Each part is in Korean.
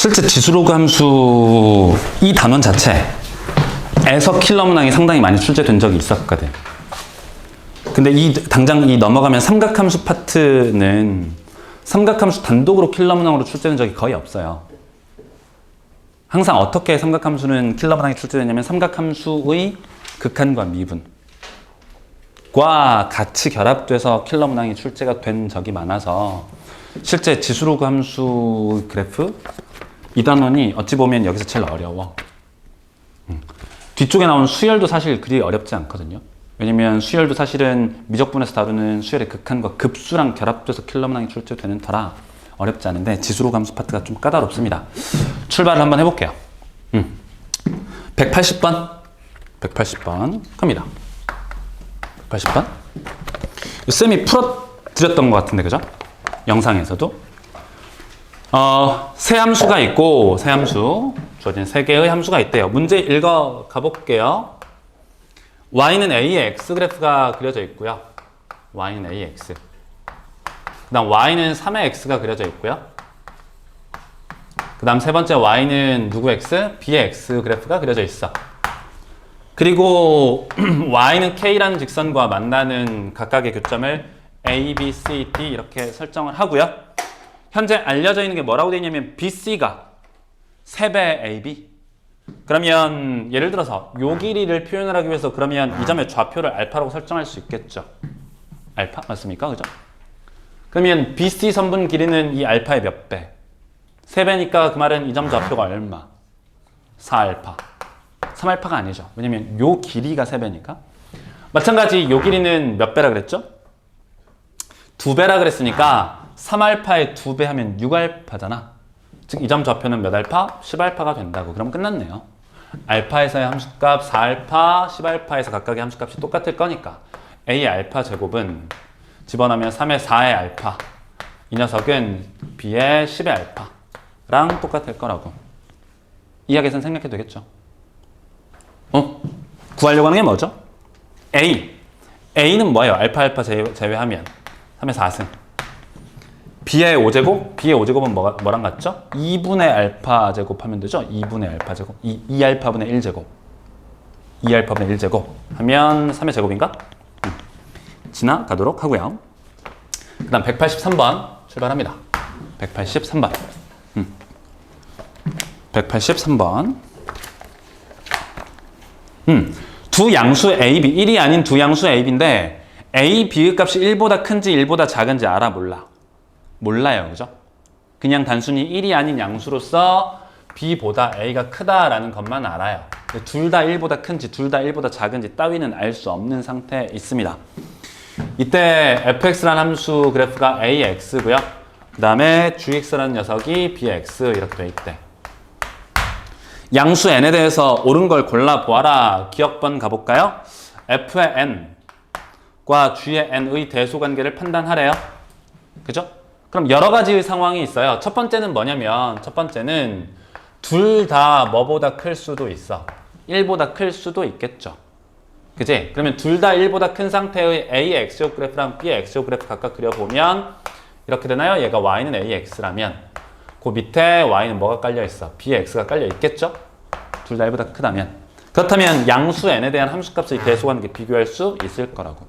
실제 지수로그 함수 이 단원 자체에서 킬러 문항이 상당히 많이 출제된 적이 있었거든. 근데 이 당장 이 넘어가면 삼각함수 파트는 삼각함수 단독으로 킬러 문항으로 출제된 적이 거의 없어요. 항상 어떻게 삼각함수는 킬러 문항이 출제되냐면 삼각함수의 극한과 미분 과 같이 결합돼서 킬러 문항이 출제가 된 적이 많아서 실제 지수로그 함수 그래프 이 단원이 어찌 보면 여기서 제일 어려워. 음. 뒤쪽에 나온 수열도 사실 그리 어렵지 않거든요. 왜냐면 수열도 사실은 미적분에서 다루는 수열의 극한과 급수랑 결합돼서 킬러 문항이 출제되는 터라 어렵지 않은데 지수로 감수 파트가 좀 까다롭습니다. 출발을 한번 해볼게요. 음. 180번. 180번 갑니다. 180번. 쌤이 풀어드렸던 것 같은데 그죠? 영상에서도 어, 세 함수가 있고 세 함수 주어진 세 개의 함수가 있대요. 문제 읽어 가볼게요. y는 a의 x 그래프가 그려져 있고요. y는 ax. 그다음 y는 3의 x가 그려져 있고요. 그다음 세 번째 y는 누구 x? b의 x 그래프가 그려져 있어. 그리고 y는 k라는 직선과 만나는 각각의 교점을 a, b, c, d 이렇게 설정을 하고요. 현재 알려져 있는 게 뭐라고 되어 있냐면 BC가 3배 AB. 그러면 예를 들어서 요 길이를 표현을 하기 위해서 그러면 이 점의 좌표를 알파라고 설정할 수 있겠죠. 알파 맞습니까? 그죠? 그러면 BC 선분 길이는 이 알파의 몇 배? 3배니까 그 말은 이 점 좌표가 얼마? 4알파. 3알파가 아니죠. 왜냐면 요 길이가 3배니까. 마찬가지 요 길이는 몇 배라 그랬죠? 2배라 그랬으니까 3알파의 2배 하면 6알파잖아. 즉, 이점 좌표는 몇 알파? 10알파가 된다고. 그럼 끝났네요. 알파에서의 함수값 4알파, 10알파에서 각각의 함수값이 똑같을 거니까 A의 알파 제곱은 집어넣으면 3의 4의 알파. 이 녀석은 B의 10의 알파랑 똑같을 거라고. 이야기에서는 생략해도 되겠죠. 어? 구하려고 하는 게 뭐죠? A. A는 뭐예요? 알파 알파 제외, 제외하면 3의 4승. B의 5제곱? b의 5제곱은 뭐, 뭐랑 같죠? 2분의 알파 제곱 하면 되죠? 2분의 알파 제곱. 2, 2알파분의 1제곱. 2알파분의 1제곱 하면 3의 제곱인가? 음. 지나가도록 하고요. 그 다음 183번 출발합니다. 183번. 음. 183번. 음. 두 양수 a, b. 1이 아닌 두 양수 a, b인데 a, b의 값이 1보다 큰지 1보다 작은지 알아 몰라? 몰라요. 그죠? 그냥 단순히 1이 아닌 양수로서 b보다 a가 크다라는 것만 알아요. 둘 다 1보다 큰지 둘 다 1보다 작은지 따위는 알 수 없는 상태에 있습니다. 이때 fx라는 함수 그래프가 ax고요. 그 다음에 gx라는 녀석이 bx 이렇게 돼 있대. 양수 n에 대해서 옳은 걸 골라보아라. 기억번 가볼까요? f의 n과 g의 n의 대소관계를 판단하래요. 그죠? 그럼 여러 가지의 상황이 있어요. 첫 번째는 뭐냐면 첫 번째는 둘 다 뭐보다 클 수도 있어. 1보다 클 수도 있겠죠. 그지? 그러면 둘 다 1보다 큰 상태의 A의 X축 그래프랑 B의 X축 그래프 각각 그려보면 이렇게 되나요? 얘가 Y는 AX라면 그 밑에 Y는 뭐가 깔려 있어? B의 X가 깔려 있겠죠? 둘 다 1보다 크다면 그렇다면 양수 N에 대한 함수값의 대소관계 비교할 수 있을 거라고.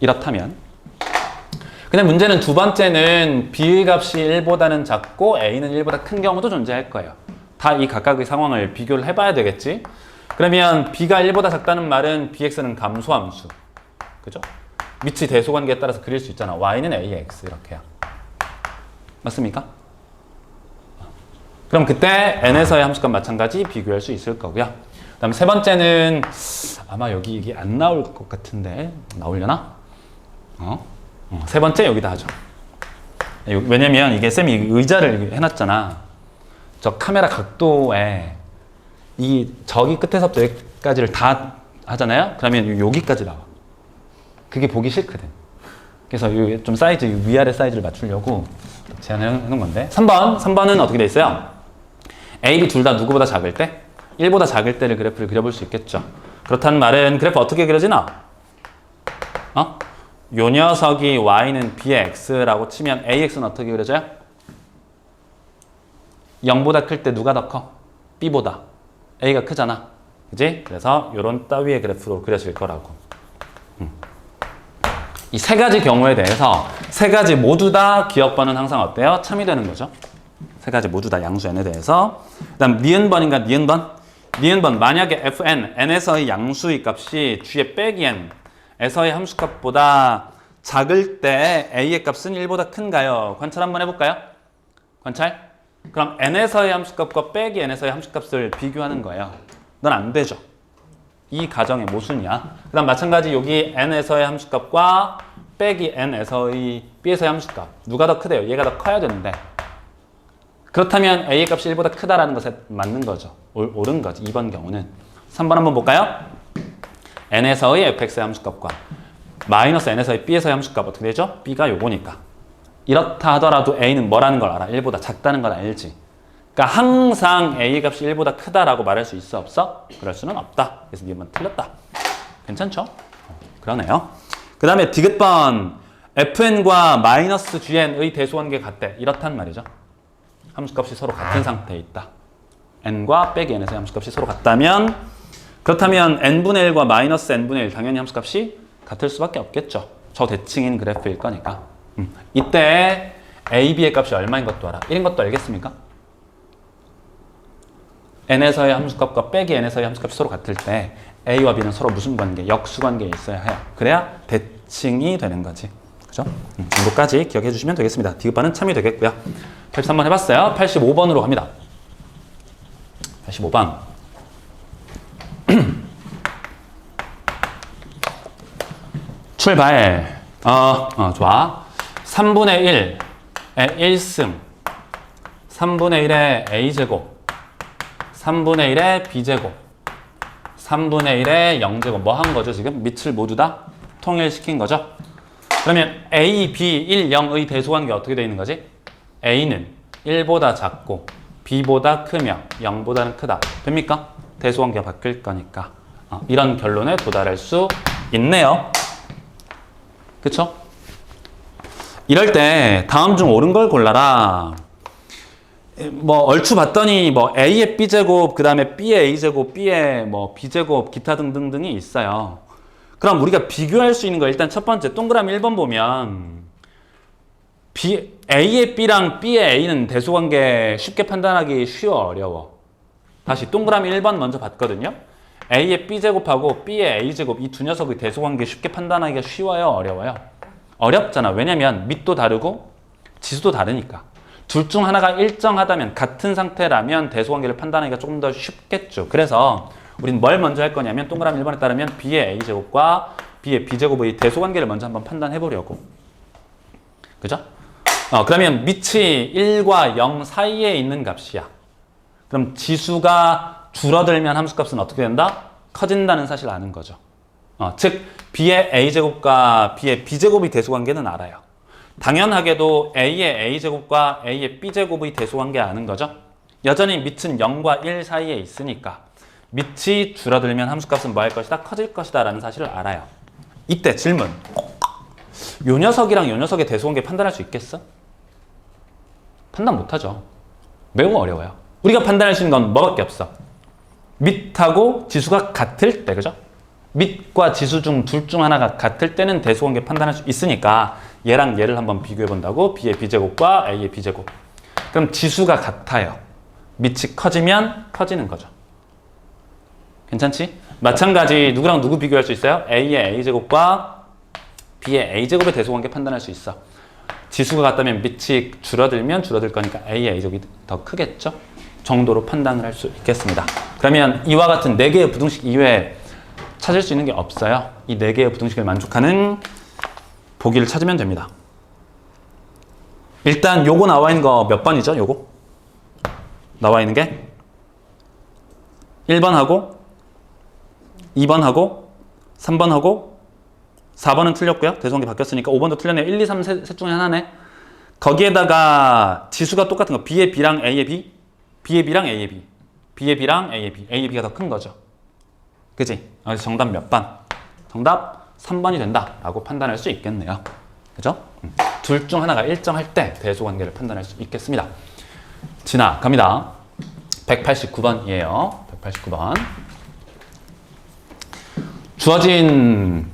이렇다면 근데 문제는 두 번째는 B의 값이 1보다는 작고 A는 1보다 큰 경우도 존재할 거예요. 다 이 각각의 상황을 비교를 해봐야 되겠지? 그러면 B가 1보다 작다는 말은 BX는 감소함수. 그죠? 밑의 대소관계에 따라서 그릴 수 있잖아. Y는 AX 이렇게요. 맞습니까? 그럼 그때 N에서의 함수값 마찬가지 비교할 수 있을 거고요. 그 다음 세 번째는 아마 여기 이게 안 나올 것 같은데 나오려나? 어? 어, 세 번째 여기다 하죠. 왜냐면 이게 쌤이 의자를 해놨잖아. 저 카메라 각도에 이 저기 끝에서부터 여기까지를 다 하잖아요. 그러면 여기까지 나와. 그게 보기 싫거든. 그래서 좀 사이즈 위아래 사이즈를 맞추려고 제안을 해놓은 건데 3번 3번은 어떻게 돼 있어요? A, B 둘 다 누구보다 작을 때 1보다 작을 때를 그래프를 그려볼 수 있겠죠. 그렇다는 말은 그래프 어떻게 그려지나? 어? 요 녀석이 y는 b의 x라고 치면 ax는 어떻게 그려져요? 0보다 클 때 누가 더 커? B보다. A가 크잖아. 그지? 그래서 이런 따위의 그래프로 그려질 거라고. 이세 가지 경우에 대해서 세 가지 모두 다 기억번은 항상 어때요? 참이 되는 거죠. 세 가지 모두 다 양수 n에 대해서. 그 다음 니은번인가 니은번? 니은번 만약에 fn, n에서의 양수의 값이 g의 빼기 n 에서의 함수값보다 작을 때 a의 값은 1보다 큰가요? 관찰 한번 해볼까요? 관찰? 그럼 n에서의 함수값과 빼기 n에서의 함수값을 비교하는 거예요. 넌 안 되죠. 이 가정의 모순이야. 그 다음 마찬가지 여기 n에서의 함수값과 빼기 n에서의 b에서의 함수값 누가 더 크대요? 얘가 더 커야 되는데 그렇다면 a의 값이 1보다 크다라는 것에 맞는 거죠. 옳- 옳은 거지. 2번 경우는 3번 한번 볼까요? N에서의 fx의 함수값과 마이너스 n에서의 b에서의 함수값 어떻게 되죠? b가 요거니까 이렇다 하더라도 a는 뭐라는 걸 알아? 1보다 작다는 걸 알지. 그러니까 항상 a 값이 1보다 크다라고 말할 수 있어 없어? 그럴 수는 없다. 그래서 니만 틀렸다. 괜찮죠? 어, 그러네요. 그 다음에 디귿번 fn과 마이너스 gn의 대소관계 같대. 이렇단 말이죠. 함수값이 서로 같은 상태에 있다. n과 빼기 n에서의 함수값이 서로 같다면 그렇다면 n분의 1과 마이너스 n분의 1 당연히 함수값이 같을 수밖에 없겠죠. 저 대칭인 그래프일 거니까. 음. 이때 a, b의 값이 얼마인 것도 알아. 1인 것도 알겠습니까? n에서의 함수값과 빼기 n에서의 함수값이 서로 같을 때 a와 b는 서로 무슨 관계? 역수 관계에 있어야 해요. 그래야 대칭이 되는 거지. 그죠? 음, 정도까지 기억해 주시면 되겠습니다. 디귿반은 참이 되겠고요. 83번 해봤어요. 85번으로 갑니다. 85번. 출발. 어, 어, 좋아. 3분의 1의 1승. 3분의 1의 a제곱. 3분의 1의 b제곱. 3분의 1의 0제곱. 뭐 한 거죠, 지금? 밑을 모두 다 통일시킨 거죠? 그러면 a, b, 1, 0의 대소관계 어떻게 되어 있는 거지? a는 1보다 작고 b보다 크며 0보다는 크다. 됩니까? 대소관계가 바뀔 거니까. 어, 이런 결론에 도달할 수 있네요. 그쵸? 이럴 때 다음 중 옳은 걸 골라라. 뭐 얼추 봤더니 뭐 a의 b 제곱 그 다음에 b의 a 제곱 b의 뭐 b 제곱 기타 등등등이 있어요. 그럼 우리가 비교할 수 있는 거 일단 첫 번째 동그라미 1번 보면 B, A의 B랑 B의 A는 대소관계 쉽게 판단하기 쉬워 어려워. 다시 동그라미 1번 먼저 봤거든요. A의 B제곱하고 B의 A제곱 이 두 녀석의 대소관계 쉽게 판단하기가 쉬워요 어려워요? 어렵잖아. 왜냐면 밑도 다르고 지수도 다르니까. 둘 중 하나가 일정하다면 같은 상태라면 대소관계를 판단하기가 조금 더 쉽겠죠. 그래서 우린 뭘 먼저 할 거냐면 동그라미 1번에 따르면 B의 A제곱과 B의 B제곱의 대소관계를 먼저 한번 판단해 보려고. 그죠? 어, 그러면 밑이 1과 0 사이에 있는 값이야. 그럼 지수가 줄어들면 함수값은 어떻게 된다? 커진다는 사실을 아는 거죠. 어, 즉 B의 A제곱과 B의 B제곱의 대소관계는 알아요. 당연하게도 A의 A제곱과 A의 B제곱의 대소관계 아는 거죠. 여전히 밑은 0과 1 사이에 있으니까 밑이 줄어들면 함수값은 뭐 할 것이다? 커질 것이다 라는 사실을 알아요. 이때 질문. 요 녀석이랑 요 녀석의 대소관계 판단할 수 있겠어? 판단 못하죠. 매우 어려워요. 우리가 판단할 수 있는 건 뭐밖에 없어. 밑하고 지수가 같을 때, 그죠? 밑과 지수 중 둘 중 하나가 같을 때는 대소관계 판단할 수 있으니까 얘랑 얘를 한번 비교해 본다고 B의 B제곱과 A의 B제곱. 그럼 지수가 같아요. 밑이 커지면 커지는 거죠. 괜찮지? 마찬가지 누구랑 누구 비교할 수 있어요? A의 A제곱과 B의 A제곱의 대소관계 판단할 수 있어. 지수가 같다면 밑이 줄어들면 줄어들 거니까 A의 A제곱이 더 크겠죠? 정도로 판단을 할 수 있겠습니다. 그러면 이와 같은 네 개의 부등식 이외에 찾을 수 있는 게 없어요. 이네 개의 부등식을 만족하는 보기를 찾으면 됩니다. 일단 요거 나와 있는 거 몇 번이죠? 요거? 나와 있는 게 1번하고 2번하고 3번하고 4번은 틀렸고요. 대소관계 바뀌었으니까 5번도 틀렸네요. 1, 2, 3, 셋, 셋 중에 하나네. 거기에다가 지수가 똑같은 거 B의 B랑 A의 B, B의 B랑 A의 B, B의 B랑 A의 B, A의 B가 더 큰 거죠. 그지? 정답 몇 번? 정답 3번이 된다라고 판단할 수 있겠네요. 그죠? 둘 중 하나가 일정할 때 대소관계를 판단할 수 있겠습니다. 진아 갑니다. 189번이에요. 189번. 주어진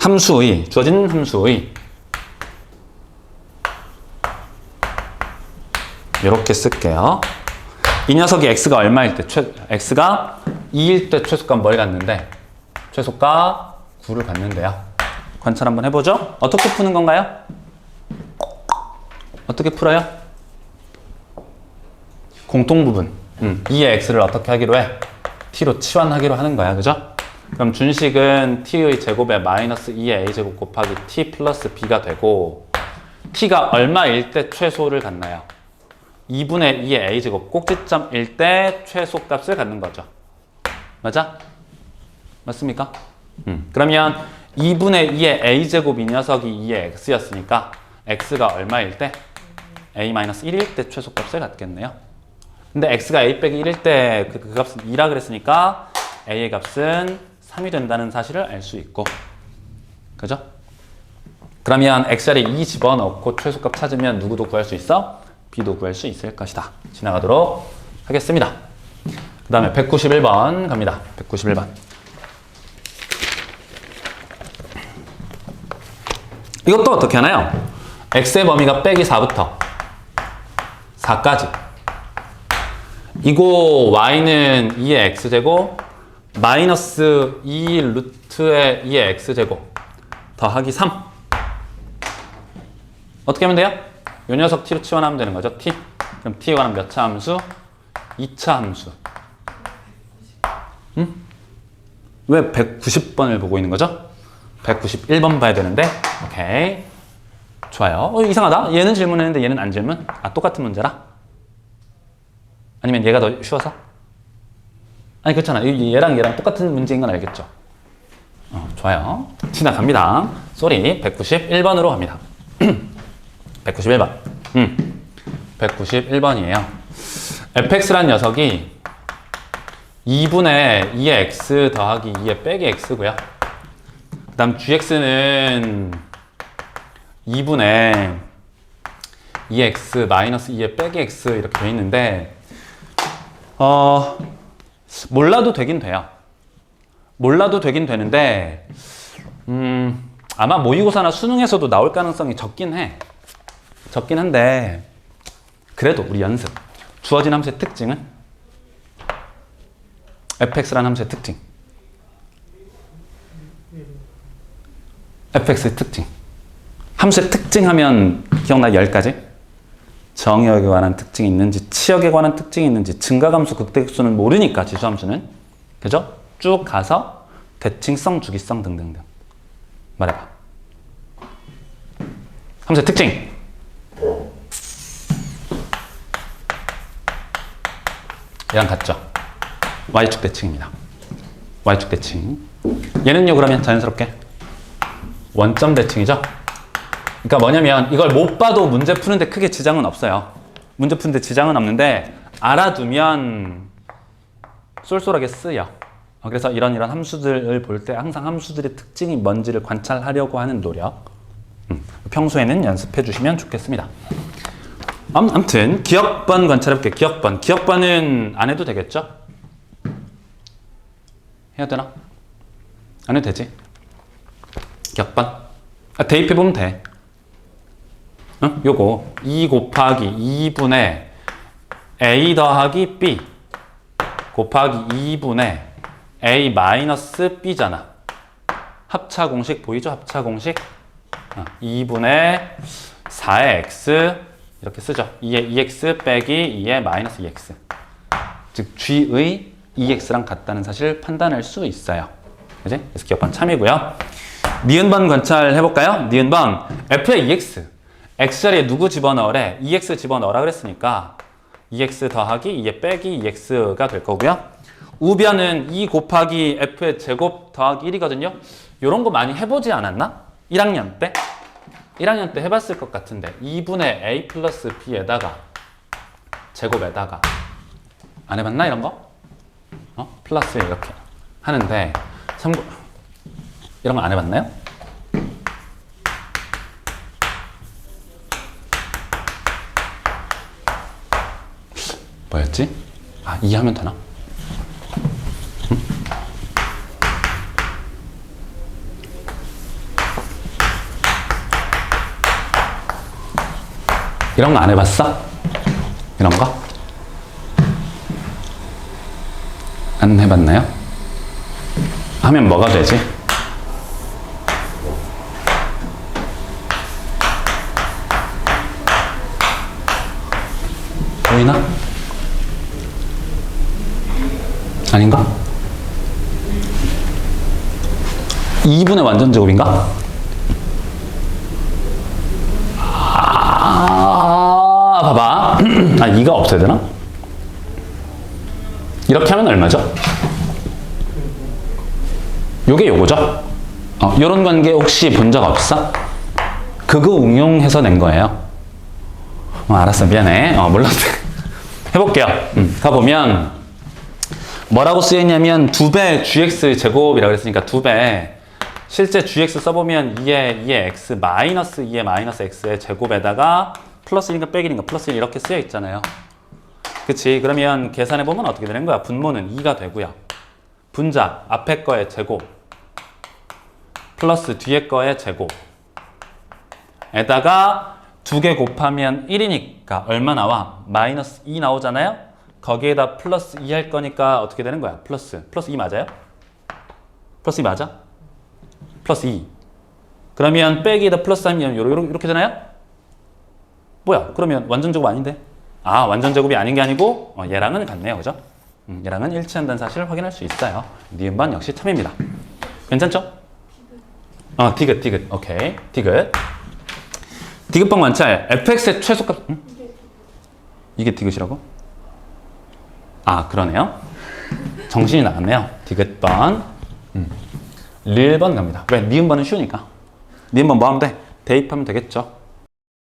함수의 주어진 함수의 이렇게 쓸게요. 이 녀석이 x가 얼마일 때 최, x가 2일 때 최소값 뭘 갖는데 최소값 9를 갖는데요. 관찰 한번 해보죠. 어떻게 푸는 건가요? 어떻게 풀어요? 공통 부분. 음, 2의 x를 어떻게 하기로 해? t로 치환하기로 하는 거야. 그죠? 그럼 준식은 t의 제곱에 마이너스 2의 a제곱 곱하기 t 플러스 b가 되고 t가 얼마일 때 최소를 갖나요? 2분의 2의 a제곱 꼭지점일 때 최소값을 갖는 거죠. 맞아? 맞습니까? 음. 그러면 2분의 2의 a제곱 이 녀석이 2의 x였으니까 x가 얼마일 때? a-1일 때 최소값을 갖겠네요. 근데 x가 a 빼기 1일 때그 값은 2라 그랬으니까 a의 값은 3이 된다는 사실을 알 수 있고 그죠? 그러면 x자리에 2 집어넣고 최소값 찾으면 누구도 구할 수 있어? B도 구할 수 있을 것이다. 지나가도록 하겠습니다. 그 다음에 191번 갑니다. 191번. 이것도 어떻게 하나요? x의 범위가 빼기 4부터 4까지. 이거 y는 2의 x제곱 마이너스 2 루트의 2의 x제곱 더하기 3 어떻게 하면 돼요? 이 녀석 t로 치환하면 되는 거죠 t 그럼 t에 관한 몇 차 함수? 2차 함수 음? 왜 190번을 보고 있는 거죠? 191번 봐야 되는데 오케이 좋아요 어, 이상하다 얘는 질문했는데 얘는 안 질문? 아 똑같은 문제라? 아니면 얘가 더 쉬워서? 아니 그렇잖아 이- 얘랑 얘랑 똑같은 문제인 건 알겠죠? 어, 좋아요 지나갑니다 쏘리 191번으로 갑니다 191번 음, 191번이에요 fx란 녀석이 2분의 2의 x 더하기 2의 빼기 x고요 그 다음 gx는 2분의 2x 마이너스 2의 빼기 x 이렇게 돼 있는데 어 몰라도 되긴 돼요. 몰라도 되긴 되는데 음 아마 모의고사나 수능에서도 나올 가능성이 적긴 해. 적긴 한데 그래도 우리 연습 주어진 함수의 특징은 fx라는 함수의 특징. fx의 특징. 함수의 특징 하면 기억나 10가지? 정의역에 관한 특징이 있는지 치역에 관한 특징이 있는지 증가함수 극대극수는 모르니까 지수함수는. 그죠? 쭉 가서 대칭성 주기성 등등등. 말해봐. 함수의 특징 얘랑 같죠? y축 대칭입니다 y축 대칭 얘는요 그러면 자연스럽게 원점 대칭이죠? 그러니까 뭐냐면 이걸 못 봐도 문제 푸는데 크게 지장은 없어요. 문제 푸는데 지장은 없는데 알아두면 쏠쏠하게 쓰여. 어, 그래서 이런 이런 함수들을 볼 때 항상 함수들의 특징이 뭔지를 관찰하려고 하는 노력. 음, 평소에는 연습해 주시면 좋겠습니다. 암, 아무튼 기억번 관찰해볼게요. 기억번. 기억번은 안 해도 되겠죠? 해야 되나? 안 해도 되지? 기억번. 아, 대입해보면 돼. 어? 요거 2 곱하기 2분의 a 더하기 b 곱하기 2분의 a 마이너스 b잖아. 합차 공식 보이죠? 합차 공식. 어, 2분의 4의 x 이렇게 쓰죠. 2의 2x 빼기 2의 마이너스 2x. 즉 g의 2x랑 같다는 사실을 판단할 수 있어요. 그지? 그래서 기억반 참이고요. 니은번 관찰해 볼까요? 니은번 f의 2x x자리에 누구 집어넣으래? 2x 집어넣으라 그랬으니까 2x 더하기 2의 빼기 2x가 될 거고요. 우변은 2 곱하기 f의 제곱 더하기 1이거든요. 이런 거 많이 해보지 않았나? 1학년 때? 1학년 때 해봤을 것 같은데 2분의 a 플러스 b에다가 제곱에다가 안 해봤나 이런 거? 어? 플러스 이렇게 하는데 참고 이런 거 안 해봤나요? 뭐였지? 아, 2 하면 되나? 이런 거 안 해봤어? 이런 거? 안 해봤나요? 하면 뭐가 되지? 보이나? 아닌가? 2분의 완전 제곱인가? 아, 봐봐. 아, 2가 없어야 되나? 이렇게 하면 얼마죠? 요게 요거죠? 어, 요런 관계 혹시 본 적 없어? 그거 응용해서 낸 거예요. 어, 알았어. 미안해. 어, 몰랐어. 해볼게요. 음, 가보면, 뭐라고 쓰였냐면, 두 배 gx 제곱이라고 그랬으니까 두 배. 실제 gx 써보면 2의 2의 x 마이너스 2의 마이너스 x의 제곱에다가 플러스 1인가 빼기인가 플러스 1 이렇게 쓰여 있잖아요. 그치? 그러면 계산해 보면 어떻게 되는 거야? 분모는 2가 되고요. 분자, 앞에 거의 제곱, 플러스 뒤에 거의 제곱. 에다가 두 개 곱하면 1이니까 얼마 나와? 마이너스 2 나오잖아요? 거기에다 플러스 2 할 거니까 어떻게 되는 거야? 플러스. 플러스 2 맞아요? 플러스 2 맞아? 플러스 2. 그러면 빼기에다 플러스 하면 이렇게 되나요? 뭐야? 그러면 완전 제곱 아닌데? 아, 완전 제곱이 아닌 게 아니고 어, 얘랑은 같네요. 그죠? 음, 얘랑은 일치한다는 사실을 확인할 수 있어요. 니은반 역시 참입니다. 괜찮죠? 어, 디귿, 디귿. 오케이. 디귿. 디귿방 관찰. fx의 최소값. 응? 이게 디귿이라고? 아, 그러네요. 정신이 나갔네요. 디귿번. 음. 릴번 갑니다. 왜? 니은번은 쉬우니까. 니은번 뭐 하면 돼? 대입하면 되겠죠.